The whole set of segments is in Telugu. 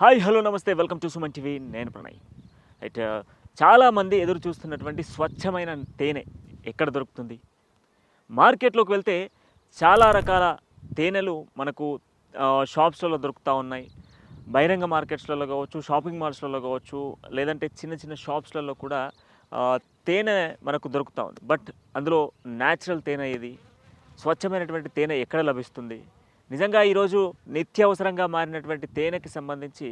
హాయ్ హలో నమస్తే వెల్కమ్ టు సుమన్ టీవీ. నేను ప్రణయ్. అయితే చాలామంది ఎదురు చూస్తున్నటువంటి స్వచ్ఛమైన తేనె ఎక్కడ దొరుకుతుంది? మార్కెట్లోకి వెళ్తే చాలా రకాల తేనెలు మనకు షాప్స్లలో దొరుకుతూ ఉన్నాయి. బహిరంగ మార్కెట్స్లలో కావచ్చు షాపింగ్ మాల్స్లలో కావచ్చు లేదంటే చిన్న చిన్న షాప్స్లలో కూడా తేనె మనకు దొరుకుతూ ఉంది. బట్ అందులో న్యాచురల్ తేనె ఇది స్వచ్ఛమైనటువంటి తేనె ఎక్కడ లభిస్తుంది? నిజంగా ఈరోజు నిత్యావసరంగా మారినటువంటి తేనెకి సంబంధించి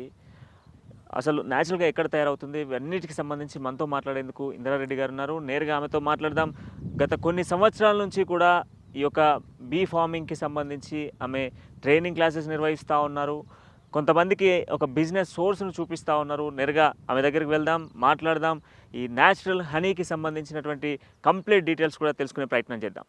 అసలు న్యాచురల్గా ఎక్కడ తయారవుతుంది? ఇవన్నిటికి సంబంధించి మనతో మాట్లాడేందుకు ఇందిరారెడ్డి గారు ఉన్నారు. నేరుగా ఆమెతో మాట్లాడదాం. గత కొన్ని సంవత్సరాల నుంచి కూడా ఈ యొక్క బీ ఫార్మింగ్కి సంబంధించి ఆమె ట్రైనింగ్ క్లాసెస్ నిర్వహిస్తూ ఉన్నారు. కొంతమందికి ఒక బిజినెస్ సోర్స్ను చూపిస్తూ ఉన్నారు. నేరుగా ఆమె దగ్గరికి వెళ్దాం మాట్లాడదాం. ఈ న్యాచురల్ హనీకి సంబంధించినటువంటి కంప్లీట్ డీటెయిల్స్ కూడా తెలుసుకునే ప్రయత్నం చేద్దాం.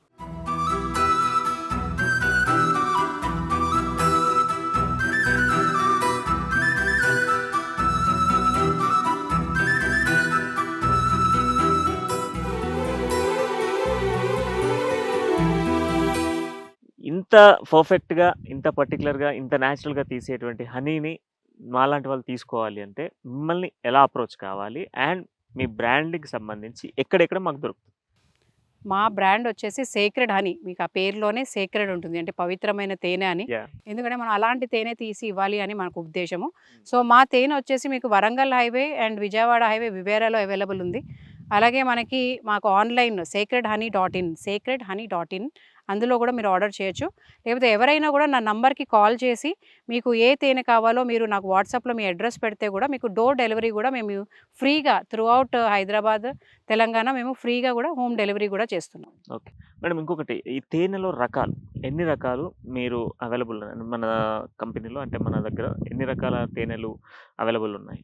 ఇంత పర్ఫెక్ట్గా ఇంత పర్టికులర్గా ఇంత న్యాచురల్గా తీసేటువంటి హనీని మాలాంటి వాళ్ళు తీసుకోవాలి అంటే మిమ్మల్ని ఎలా అప్రోచ్ కావాలి? అండ్ మీ బ్రాండ్కి సంబంధించి ఎక్కడెక్కడ మాకు దొరుకుతుంది? మా బ్రాండ్ వచ్చేసి సేక్రెడ్ హనీ. మీకు ఆ పేరులోనే సేక్రెడ్ ఉంటుంది. అంటే పవిత్రమైన తేనె అని. ఎందుకంటే మనం అలాంటి తేనె తీసి ఇవ్వాలి అని మనకు ఉద్దేశము. సో మా తేనె వచ్చేసి మీకు Warangal highway and Vijayawada highway వివేరాలో available ఉంది. అలాగే మనకి మాకు online sacred honey dot in. Sacred honey dot in అందులో కూడా మీరు ఆర్డర్ చేయొచ్చు. లేకపోతే ఎవరైనా కూడా నా నంబర్కి కాల్ చేసి మీకు ఏ తేనె కావాలో మీరు నాకు వాట్సాప్లో మీ అడ్రస్ పెడితే కూడా మీకు డోర్ డెలివరీ కూడా మేము ఫ్రీగా త్రూ అవుట్ హైదరాబాద్ తెలంగాణ మేము ఫ్రీగా కూడా హోమ్ డెలివరీ కూడా చేస్తున్నాం. మేడం ఇంకొకటి ఈ తేనెలో రకాలు ఎన్ని రకాలు మీరు అవైలబుల్ మన కంపెనీలో అంటే మన దగ్గర ఎన్ని రకాల తేనెలు అవైలబుల్ ఉన్నాయి?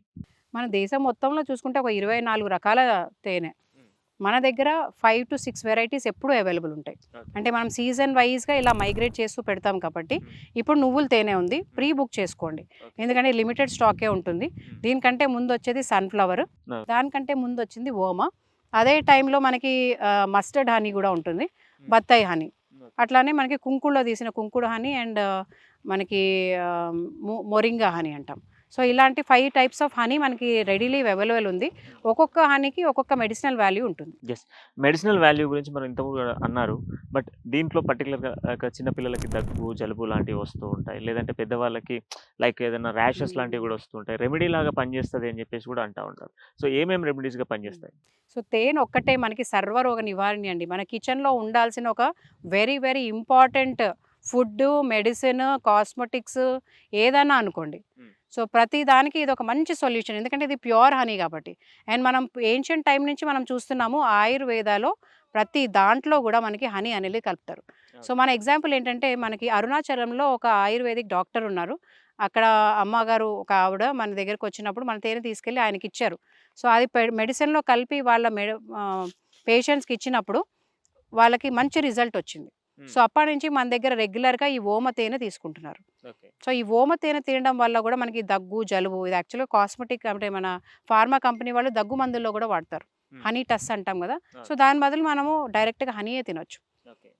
మన దేశం మొత్తంలో చూసుకుంటే ఒక ఇరవై నాలుగు రకాల తేనె. మన దగ్గర ఫైవ్ టు సిక్స్ వెరైటీస్ ఎప్పుడూ అవైలబుల్ ఉంటాయి. అంటే మనం సీజన్ వైజ్గా ఇలా మైగ్రేట్ చేస్తూ పెడతాం కాబట్టి ఇప్పుడు నువ్వుల తేనె ఉంది ప్రీ బుక్ చేసుకోండి. ఎందుకంటే లిమిటెడ్ స్టాకే ఉంటుంది. దీనికంటే ముందు వచ్చేది సన్ఫ్లవర్. దానికంటే ముందు వచ్చింది ఓమా. అదే టైంలో మనకి మస్టర్డ్ హనీ కూడా ఉంటుంది బత్తాయి హనీ అట్లానే మనకి కుంకుడులో తీసిన కుంకుడు హనీ అండ్ మనకి మొరింగా హనీ అంటాం. సో ఇలాంటి ఫైవ్ టైప్స్ ఆఫ్ హనీ మనకి రెడీలీ అవైలబుల్ ఉంది. ఒక్కొక్క హనీకి ఒక్కొక్క మెడిసినల్ వాల్యూ ఉంటుంది. మెడిసినల్ వాల్యూ గురించి మనం ఇంతకు అన్నారు. బట్ దీంట్లో పర్టికులర్గా చిన్న పిల్లలకి దగ్గు జలుబు లాంటివి వస్తూ ఉంటాయి. లేదంటే పెద్దవాళ్ళకి లైక్ ఏదైనా ర్యాషెస్ Mm. లాంటివి కూడా వస్తూ ఉంటాయి. రెమెడీ లాగా పనిచేస్తుంది అని చెప్పేసి కూడా అంటూ ఉంటారు. సో ఏమేమి రెమెడీస్గా పనిచేస్తాయి? సో తేనె ఒక్కటే మనకి సర్వరోగ నివారణ అండి. మన కిచెన్లో ఉండాల్సిన ఒక very very important food medicine cosmetics ఏదైనా అనుకోండి. Hmm. సో ప్రతి దానికి ఇది ఒక మంచి సొల్యూషన్. ఎందుకంటే ఇది ప్యూర్ హనీ కాబట్టి. అండ్ మనం ఏన్షియంట్ టైం నుంచి మనం చూస్తున్నాము ఆయుర్వేదాలో ప్రతి దాంట్లో కూడా మనకి హనీ అనేది కలుపుతారు. సో మన ఎగ్జాంపుల్ ఏంటంటే మనకి అరుణాచలంలో ఒక ఆయుర్వేదిక్ డాక్టర్ ఉన్నారు. అక్కడ అమ్మగారు ఒక ఆవిడ మన దగ్గరకు వచ్చినప్పుడు మన తేనె తీసుకెళ్ళి ఆయనకి ఇచ్చారు. సో అది మెడిసిన్లో కలిపి వాళ్ళ మెడ పేషెంట్స్కి ఇచ్చినప్పుడు వాళ్ళకి మంచి రిజల్ట్ వచ్చింది. సో అప్పటి నుంచి మన దగ్గర రెగ్యులర్గా ఈ ఓమ తేనె తీసుకుంటున్నారు. సో ఈ ఓమ తేనె తినడం వల్ల కూడా మనకి దగ్గు జలుబు ఇది యాక్చువల్గా కాస్మెటిక్ అంటే మన ఫార్మా కంపెనీ వాళ్ళు దగ్గు మందుల్లో కూడా వాడతారు. హనీ టస్ అంటాం కదా! సో దాని బదులు మనము డైరెక్ట్గా హనీయే తినొచ్చు.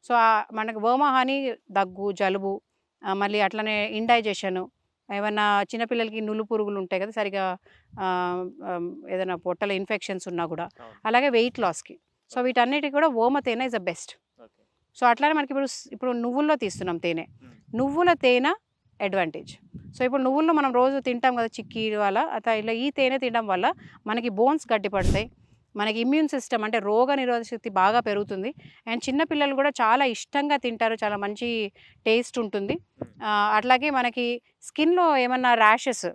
సో మనకి ఓమ హనీ దగ్గు జలుబు మళ్ళీ అట్లనే ఇండైజెషన్ ఏమన్నా చిన్నపిల్లలకి నులు పురుగులు ఉంటాయి కదా! సరిగా ఏదైనా పొట్టల ఇన్ఫెక్షన్స్ ఉన్నా కూడా. అలాగే వెయిట్ లాస్కి. సో వీటన్నిటికి కూడా ఓమ తేనె ఇస్ ద బెస్ట్. సో అట్లానే మనకి ఇప్పుడు ఇప్పుడు నువ్వుల్లో తీస్తున్నాం తేనె. నువ్వుల తేనె అడ్వాంటేజ్ సో ఇప్పుడు నువ్వుల్లో మనం రోజు తింటాం కదా చిక్కీ వల్ల అట్లా ఇలా ఈ తేనె తినడం వల్ల మనకి బోన్స్ గట్టిపడతాయి మనకి ఇమ్యూన్ సిస్టమ్ అంటే రోగ నిరోధక శక్తి బాగా పెరుగుతుంది. అండ్ చిన్నపిల్లలు కూడా చాలా ఇష్టంగా తింటారు చాలా మంచి టేస్ట్ ఉంటుంది. ఆ, అట్లాగే మనకి స్కిన్లో ఏమన్నా ర్యాషెస్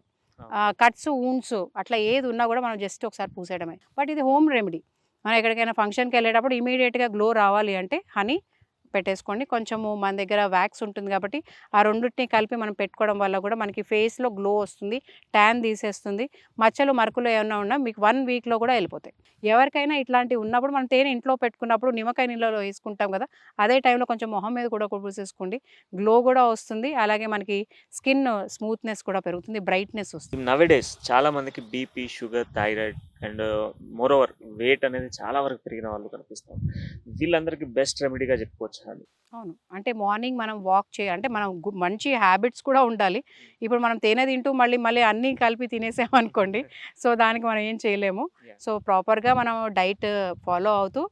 కట్స్ ఊన్స్ అట్లా ఏది ఉన్నా కూడా మనం జస్ట్ ఒకసారి పూసేయడమే. బట్ ఇది హోమ్ రెమెడీ మనం ఎక్కడికైనా ఫంక్షన్కి వెళ్ళేటప్పుడు ఇమీడియట్గా గ్లో రావాలి అంటే హనీ పెట్టేసుకోండి. కొంచెము మన దగ్గర వ్యాక్స్ ఉంటుంది కాబట్టి ఆ రెండింటిని కలిపి మనం పెట్టుకోవడం వల్ల కూడా మనకి ఫేస్లో గ్లో వస్తుంది ట్యాన్ తీసేస్తుంది. మచ్చలు మరకులు ఏమైనా ఉన్నా మీకు వన్ వీక్లో కూడా వెళ్ళిపోతాయి. ఎవరికైనా ఇట్లాంటివి ఉన్నప్పుడు మనం తేనె ఇంట్లో పెట్టుకున్నప్పుడు నిమ్మకాయ నీళ్ళలో వేసుకుంటాం కదా అదే టైంలో కొంచెం మొహం మీద కూడా పూసేసుకోండి గ్లో కూడా వస్తుంది. అలాగే మనకి స్కిన్ స్మూత్నెస్ కూడా పెరుగుతుంది బ్రైట్నెస్ వస్తుంది. నవడేస్ చాలా మందికి BP sugar thyroid and more overweight అనేది చాలా వరకు పెరిగిన వాళ్ళు కనిపిస్తాం వీళ్ళందరికీ బెస్ట్ రెమెడీగా చెప్పుకోవచ్చు హనీ అవును. అంటే మార్నింగ్ మనం వాక్ చేయ అంటే మనం మంచి హ్యాబిట్స్ కూడా ఉండాలి. ఇప్పుడు మనం తేనె తింటూ మళ్ళీ మళ్ళీ అన్నీ కలిపి తినేసామనుకోండి సో దానికి మనం ఏం చేయలేము. సో ప్రాపర్గా మనం డైట్ ఫాలో అవుతూ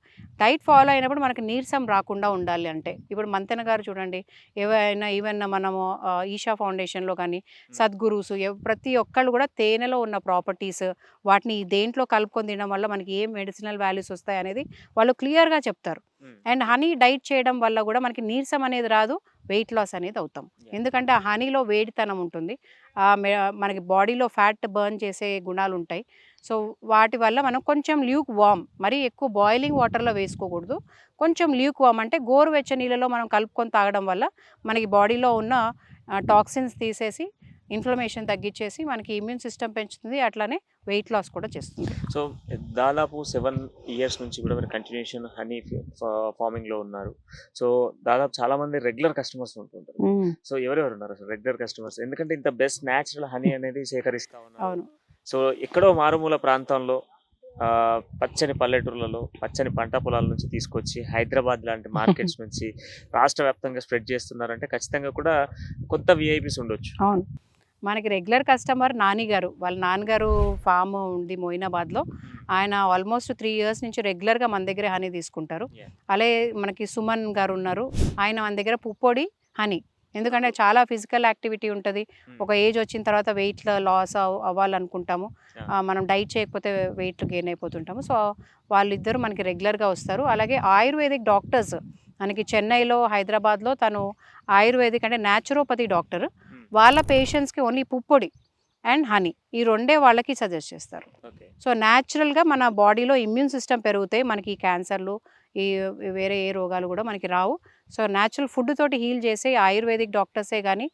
డైట్ ఫాలో అయినప్పుడు మనకి నీరసం రాకుండా ఉండాలి అంటే. ఇప్పుడు మంతెన గారు చూడండి ఏవైనా ఈవెన్ మనము ఈషా ఫౌండేషన్లో కానీ సద్గురూస్ ప్రతి ఒక్కళ్ళు కూడా తేనెలో ఉన్న ప్రాపర్టీస్ వాటిని దేంట్లో కలుపుకొని తినడం వల్ల మనకి ఏ మెడిసినల్ వాల్యూస్ వస్తాయి అనేది వాళ్ళు క్లియర్గా చెప్తారు. అండ్ హనీ డైట్ చేయడం వల్ల కూడా మనకి నీరసం అనేది రాదు వెయిట్ లాస్ అనేది అవుతాం. ఎందుకంటే ఆ హనీలో వేడితనం ఉంటుంది. మనకి బాడీలో ఫ్యాట్ బర్న్ చేసే గుణాలు ఉంటాయి. సో వాటి వల్ల మనం కొంచెం ల్యూక్ వామ్ మరీ ఎక్కువ బాయిలింగ్ వాటర్లో వేసుకోకూడదు. కొంచెం ల్యూక్ వామ్ అంటే గోరువెచ్చ నీళ్ళలో మనం కలుపుకొని తాగడం వల్ల మనకి బాడీలో ఉన్న టాక్సిన్స్ తీసేసి ఇన్ఫ్లమేషన్ తగ్గించేసి మనకి ఇమ్యూన్ సిస్టమ్ పెంచుతుంది. అట్లానే వెయిట్ లాస్ కూడా చేస్తుంది. సో దాదాపు సెవెన్ ఇయర్స్ నుంచి కూడా మీరు కంటిన్యూషన్ హనీ ఫార్మింగ్లో ఉన్నారు. సో దాదాపు చాలా మంది రెగ్యులర్ కస్టమర్స్ ఉంటుంటారు. సో ఎవరెవరు ఉన్నారు? Regular customers. ఎందుకంటే ఇంత బెస్ట్ న్యాచురల్ హనీ అనేది సేకరిస్తా ఉన్నారు. అవును. సో ఎక్కడో మారుమూల ప్రాంతంలో పచ్చని పల్లెటూర్లలో పచ్చని పంట పొలాల నుంచి తీసుకొచ్చి హైదరాబాద్ లాంటి మార్కెట్స్ నుంచి రాష్ట్ర వ్యాప్తంగా స్ప్రెడ్ చేస్తున్నారంటే ఖచ్చితంగా కూడా కొత్త విఐపీస్ ఉండొచ్చు. అవును. మనకి రెగ్యులర్ కస్టమర్ నాని గారు వాళ్ళ నాన్నగారు ఫామ్ ఉంది మొయినాబాద్లో. ఆయన ఆల్మోస్ట్ త్రీ ఇయర్స్ నుంచి రెగ్యులర్గా మన దగ్గర హనీ తీసుకుంటారు. అలాగే మనకి సుమన్ గారు ఉన్నారు. ఆయన మన దగ్గర పుప్పొడి హనీ. ఎందుకంటే చాలా ఫిజికల్ యాక్టివిటీ ఉంటుంది. ఒక ఏజ్ వచ్చిన తర్వాత వెయిట్ లాస్ అవ్వాలనుకుంటాము. మనం డైట్ చేయకపోతే వెయిట్ గెయిన్ అయిపోతుంటాము. సో వాళ్ళిద్దరు మనకి రెగ్యులర్గా వస్తారు. అలాగే ఆయుర్వేదిక్ డాక్టర్స్ మనకి చెన్నైలో హైదరాబాద్లో తను ఆయుర్వేదిక్ అంటే న్యాచురోపతి డాక్టర్. వాళ్ళ పేషెంట్స్కి ఓన్లీ పుప్పొడి అండ్ హనీ ఈ రెండే వాళ్ళకి సజెస్ట్ చేస్తారు. సో న్యాచురల్గా మన బాడీలో ఇమ్యూన్ సిస్టమ్ పెరుగుతాయి. మనకి ఈ క్యాన్సర్లు ఈ వేరే ఏ రోగాలు కూడా మనకి రావు. సో న్యాచురల్ ఫుడ్ తోటి హీల్ చేసే ఆయుర్వేదిక్ డాక్టర్సే కానీ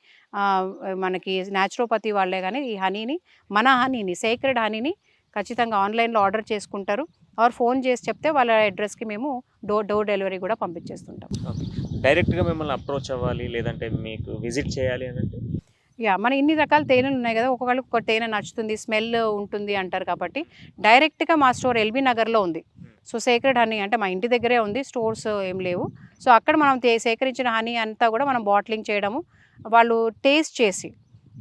మనకి న్యాచురోపతి వాళ్ళే కానీ ఈ హనీని మన హనీని సేక్రెడ్ హనీని ఖచ్చితంగా ఆన్లైన్లో ఆర్డర్ చేసుకుంటారు. ఆర్ ఫోన్ చేసి చెప్తే వాళ్ళ అడ్రస్కి మేము డోర్ డోర్ డెలివరీ కూడా పంపించేస్తుంటాం. ఓకే. డైరెక్ట్గా మిమ్మల్ని అప్రోచ్ అవ్వాలి లేదంటే మీకు విజిట్ చేయాలి అంటే? యా మన ఇన్ని రకాల తేనెలు ఉన్నాయి కదా ఒక్కొక్కరికి ఒక తేనె నచ్చుతుంది స్మెల్ ఉంటుంది అంటారు కాబట్టి డైరెక్ట్గా మా స్టోర్ ఎల్బీ నగర్లో ఉంది. సో సేక్రెడ్ హనీ అంటే మా ఇంటి దగ్గరే ఉంది స్టోర్స్ ఏం లేవు. సో అక్కడ మనం సేకరించిన హనీ అంతా కూడా మనం బాటిలింగ్ చేయడము వాళ్ళు టేస్ట్ చేసి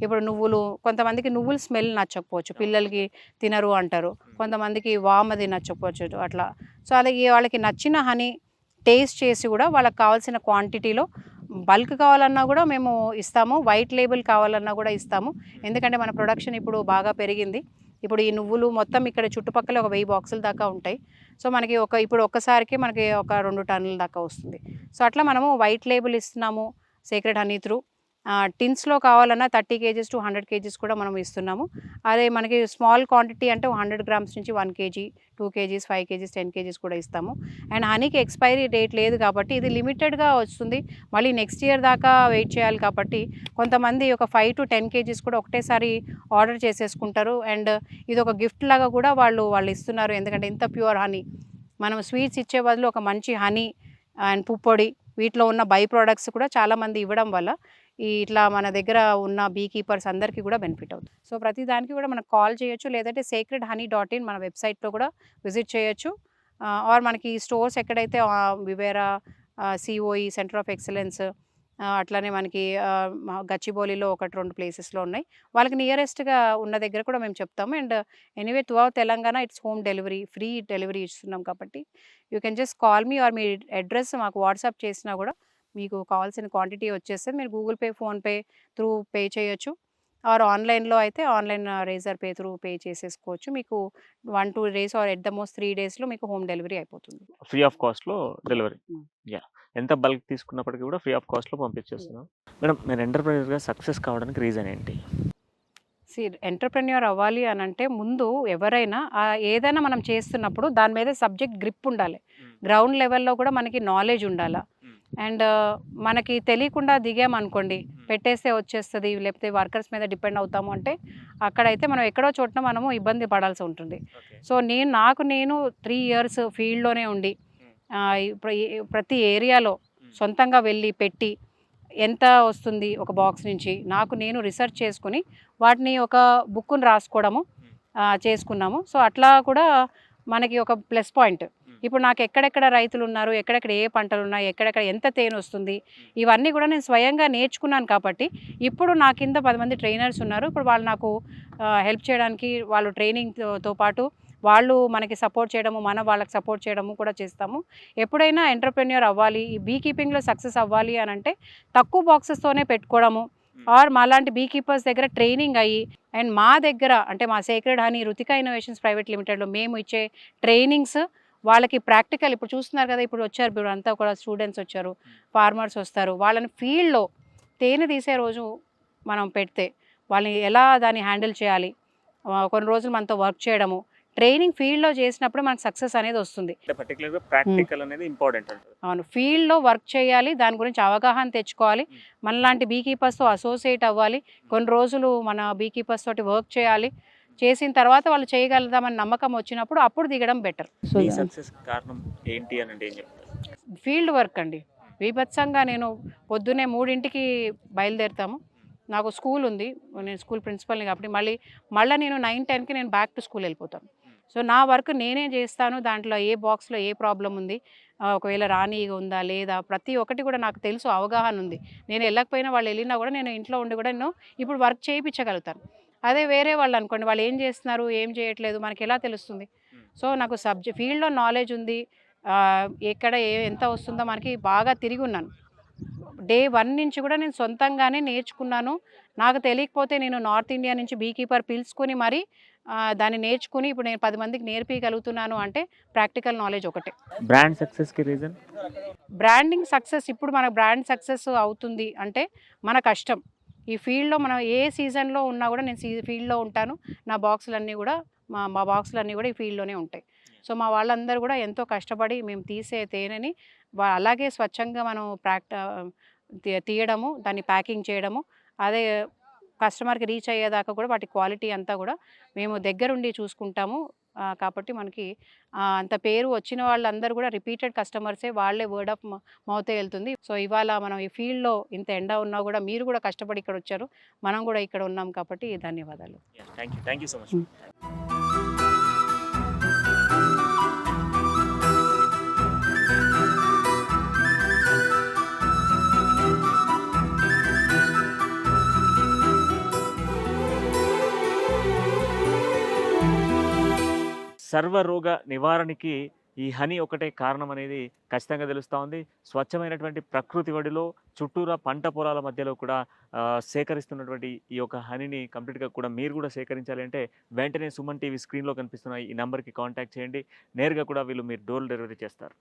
ఇప్పుడు నువ్వులు కొంతమందికి నువ్వుల స్మెల్ నచ్చకపోవచ్చు పిల్లలకి తినరు అంటారు. కొంతమందికి వామది నచ్చకపోవచ్చు అట్లా. సో అలాగే వాళ్ళకి నచ్చిన హనీ టేస్ట్ చేసి కూడా వాళ్ళకి కావాల్సిన క్వాంటిటీలో బల్క్ కావాలన్నా కూడా మేము ఇస్తాము వైట్ లేబుల్ కావాలన్నా కూడా ఇస్తాము. ఎందుకంటే మన ప్రొడక్షన్ ఇప్పుడు బాగా పెరిగింది. ఇప్పుడు ఈ నువ్వులు మొత్తం ఇక్కడ చుట్టుపక్కల ఒక వెయ్యి బాక్సుల దాకా ఉంటాయి. సో మనకి ఒక ఇప్పుడు ఒక్కసారికి మనకి ఒక రెండు టన్నుల దాకా వస్తుంది. సో అట్లా మనము వైట్ లేబుల్ ఇస్తున్నాము సీక్రెట్ హనీ త్రూ టిన్స్లో కావాలన్నా thirty kgs to hundred kgs కూడా మనం ఇస్తున్నాము. అదే మనకి స్మాల్ క్వాంటిటీ అంటే హండ్రెడ్ గ్రామ్స్ నుంచి one kg two kgs five kgs ten kgs కూడా ఇస్తాము. అండ్ హనీకి ఎక్స్పైరీ డేట్ లేదు కాబట్టి ఇది లిమిటెడ్గా వస్తుంది. మళ్ళీ నెక్స్ట్ ఇయర్ దాకా వెయిట్ చేయాలి కాబట్టి కొంతమంది ఒక ఫైవ్ టు టెన్ కేజీస్ కూడా ఒకటేసారి ఆర్డర్ చేసేసుకుంటారు. అండ్ ఇది ఒక గిఫ్ట్ లాగా కూడా వాళ్ళు వాళ్ళు ఇస్తున్నారు. ఎందుకంటే ఇంత ప్యూర్ హనీ. మనం స్వీట్స్ ఇచ్చే బదులు ఒక మంచి హనీ అండ్ పుప్పొడి వీటిలో ఉన్న బై ప్రోడక్ట్స్ కూడా చాలామంది ఇవ్వడం వల్ల ఇట్లా మన దగ్గర ఉన్న బీ కీపర్స్ అందరికీ కూడా బెనిఫిట్ అవుతుంది. సో ప్రతి దానికి కూడా మనకు కాల్ చేయొచ్చు లేదంటే సేక్రెడ్ హనీ డాట్ ఇన్ మన వెబ్సైట్లో కూడా విజిట్ చేయొచ్చు. ఆర్ మనకి స్టోర్స్ ఎక్కడైతే వివేరా సిఓఈ సెంటర్ ఆఫ్ ఎక్సలెన్స్ అట్లానే మనకి గచ్చిబౌలిలో ఒకటి రెండు ప్లేసెస్లో ఉన్నాయి. వాళ్ళకి నియరెస్ట్గా ఉన్న దగ్గర కూడా మేము చెప్తాము. And anyway through Telangana it's home delivery free delivery ఇస్తున్నాం కాబట్టి you can just call me or me address మాకు వాట్సాప్ చేసినా కూడా మీకు కావాల్సిన క్వాంటిటీ వచ్చేస్తే మీరు Google Pay PhonePe through pay చేయొచ్చు. ఆర్ ఆన్లైన్లో అయితే online Razorpay through pay చేసేసుకోవచ్చు. మీకు one two days or at the most three డేస్లో మీకు హోమ్ డెలివరీ అయిపోతుంది. ఫ్రీ ఆఫ్ కాస్ట్లో డెలివరీ. యా. ఎంత బల్క్ తీసుకున్నప్పటికీ కూడా ఫ్రీ ఆఫ్ కాస్ట్లో పంపించేస్తున్నాం. మేడం మీరు ఎంటర్ప్రైజర్గా సక్సెస్ కావడానికి రీజన్ ఏంటి? సి ఎంటర్ప్రెన్యూర్ అవ్వాలి అని అంటే ముందు ఎవరైనా ఏదైనా మనం చేస్తున్నప్పుడు దాని మీద సబ్జెక్ట్ గ్రిప్ ఉండాలి. గ్రౌండ్ లెవెల్లో కూడా మనకి నాలెడ్జ్ ఉండాలి? అండ్ మనకి తెలియకుండా దిగామనుకోండి పెట్టేస్తే వచ్చేస్తుంది లేకపోతే వర్కర్స్ మీద డిపెండ్ అవుతాము అంటే అక్కడైతే మనం ఎక్కడో చోట్న మనము ఇబ్బంది పడాల్సి ఉంటుంది. సో నేను నాకు నేను త్రీ ఇయర్స్ ఫీల్డ్లోనే ఉండి ప్రతి ఏరియాలో సొంతంగా వెళ్ళి పెట్టి ఎంత వస్తుంది ఒక బాక్స్ నుంచి నాకు నేను రీసెర్చ్ చేసుకుని వాటిని ఒక బుక్ని రాసుకోవడము చేసుకున్నాము. సో అట్లా కూడా మనకి ఒక ప్లస్ పాయింట్. ఇప్పుడు నాకు ఎక్కడెక్కడ రైతులు ఉన్నారు ఎక్కడెక్కడ ఏ పంటలు ఉన్నాయి ఎక్కడెక్కడ ఎంత తేనె వస్తుంది ఇవన్నీ కూడా నేను స్వయంగా నేర్చుకున్నాను కాబట్టి ఇప్పుడు నా కింద పది మంది ట్రైనర్స్ ఉన్నారు. ఇప్పుడు వాళ్ళు నాకు హెల్ప్ చేయడానికి వాళ్ళు ట్రైనింగ్తో పాటు వాళ్ళు మనకి సపోర్ట్ చేయడము మనం వాళ్ళకి సపోర్ట్ చేయడము కూడా చేస్తాము. ఎప్పుడైనా ఎంటర్ప్రెన్యూర్ అవ్వాలి ఈ బీ కీపింగ్లో సక్సెస్ అవ్వాలి అని అంటే తక్కువ బాక్సెస్తోనే పెట్టుకోవడము. ఆర్ మాలాంటి బీ కీపర్స్ దగ్గర ట్రైనింగ్ అయ్యి అండ్ మా దగ్గర అంటే మా sacred honey Ruthika innovations private లిమిటెడ్లో మేము ఇచ్చే ట్రైనింగ్స్ వాళ్ళకి ప్రాక్టికల్ ఇప్పుడు చూస్తున్నారు కదా ఇప్పుడు వచ్చారు ఇప్పుడు అంతా కూడా స్టూడెంట్స్ వచ్చారు ఫార్మర్స్ వస్తారు. వాళ్ళని ఫీల్డ్లో తేనె తీసే రోజు మనం పెడితే వాళ్ళని ఎలా దాన్ని హ్యాండిల్ చేయాలి? కొన్ని రోజులు మనతో వర్క్ చేయడము ట్రైనింగ్ ఫీల్డ్లో చేసినప్పుడు మనకు సక్సెస్ అనేది వస్తుంది. ప్రాక్టికల్ అనేది ఇంపార్టెంట్ అవును ఫీల్డ్లో వర్క్ చేయాలి దాని గురించి అవగాహన తెచ్చుకోవాలి మనలాంటి బీ కీపర్స్తో అసోసియేట్ అవ్వాలి కొన్ని రోజులు మన బీ కీపర్స్ తోటి వర్క్ చేయాలి చేసిన తర్వాత వాళ్ళు చేయగలుగుదామని నమ్మకం వచ్చినప్పుడు అప్పుడు దిగడం బెటర్. సో కారణం ఏంటి అని అంటే ఫీల్డ్ వర్క్ అండి. బీభత్సంగా నేను పొద్దున్నే మూడింటికి బయలుదేరుతాము. నాకు స్కూల్ ఉంది. నేను స్కూల్ ప్రిన్సిపల్ని కాబట్టి మళ్ళీ మళ్ళీ నేను నైన్ టెన్కి నేను బ్యాక్ టు స్కూల్ వెళ్ళిపోతాను. సో నా వర్క్ నేనే చేస్తాను. దాంట్లో ఏ బాక్స్లో ఏ ప్రాబ్లం ఉంది ఒకవేళ రానీగా ఉందా లేదా ప్రతి ఒక్కటి కూడా నాకు తెలుసు అవగాహన ఉంది. నేను వెళ్ళకపోయినా వాళ్ళు వెళ్ళినా కూడా నేను ఇంట్లో ఉండి కూడా నేను ఇప్పుడు వర్క్ చేయించగలుగుతాను. అదే వేరే వాళ్ళు అనుకోండి వాళ్ళు ఏం చేస్తున్నారు ఏం చేయట్లేదు మనకి ఎలా తెలుస్తుంది? సో నాకు సబ్జెక్ట్ ఫీల్డ్లో నాలెడ్జ్ ఉంది. ఎక్కడ ఏ ఎంత వస్తుందో మనకి బాగా తిరిగి ఉన్నాను. డే వన్ నుంచి కూడా నేను సొంతంగానే నేర్చుకున్నాను. నాకు తెలియకపోతే నేను నార్త్ ఇండియా నుంచి బీ కీపర్ పిలుచుకొని మరి దాన్ని నేర్చుకుని ఇప్పుడు నేను పది మందికి నేర్పించగలుగుతున్నాను అంటే ప్రాక్టికల్ నాలెడ్జ్ ఒకటే. బ్రాండ్ సక్సెస్కి రీజన్? బ్రాండింగ్ సక్సెస్ ఇప్పుడు మన బ్రాండ్ సక్సెస్ అవుతుంది అంటే మన కష్టం. ఈ ఫీల్డ్లో మనం ఏ సీజన్లో ఉన్నా కూడా నేను సీ ఫీల్డ్లో ఉంటాను. నా బాక్సులన్నీ కూడా మా మా బాక్సులన్నీ కూడా ఈ ఫీల్డ్లోనే ఉంటాయి. సో మా వాళ్ళందరూ కూడా ఎంతో కష్టపడి మేము తీసే తేనెని అలాగే స్వచ్ఛంగా మనం ప్రాక్ట తీయడము దాన్ని ప్యాకింగ్ చేయడము అదే కస్టమర్కి రీచ్ అయ్యేదాకా కూడా వాటి క్వాలిటీ అంతా కూడా మేము దగ్గరుండి చూసుకుంటాము. కాబట్టి మనకి అంత పేరు వచ్చిన వాళ్ళందరూ కూడా రిపీటెడ్ కస్టమర్సే వాళ్ళే వర్డ్ ఆఫ్ మౌతే వెళ్తుంది. సో ఇవాళ మనం ఈ ఫీల్డ్లో ఇంత ఎండ ఉన్నా కూడా మీరు కూడా కష్టపడి ఇక్కడ వచ్చారు. మనం కూడా ఇక్కడ ఉన్నాం కాబట్టి ధన్యవాదాలు. Thank you thank you so much సర్వరోగ నివారణకి ఈ హనీ ఒకటే కారణం అనేది ఖచ్చితంగా తెలుస్తూ ఉంది. స్వచ్ఛమైనటువంటి ప్రకృతి వడిలో చుట్టూరా పంట పొలాల మధ్యలో కూడా సేకరిస్తున్నటువంటి ఈ యొక్క హనీని కంప్లీట్గా కూడా మీరు కూడా సేకరించాలి అంటే వెంటనే సుమన్ టీవీ స్క్రీన్లో కనిపిస్తున్న ఈ నెంబర్కి కాంటాక్ట్ చేయండి. నేరుగా కూడా వీళ్ళు మీరు డోర్ డెలివరీ చేస్తారు.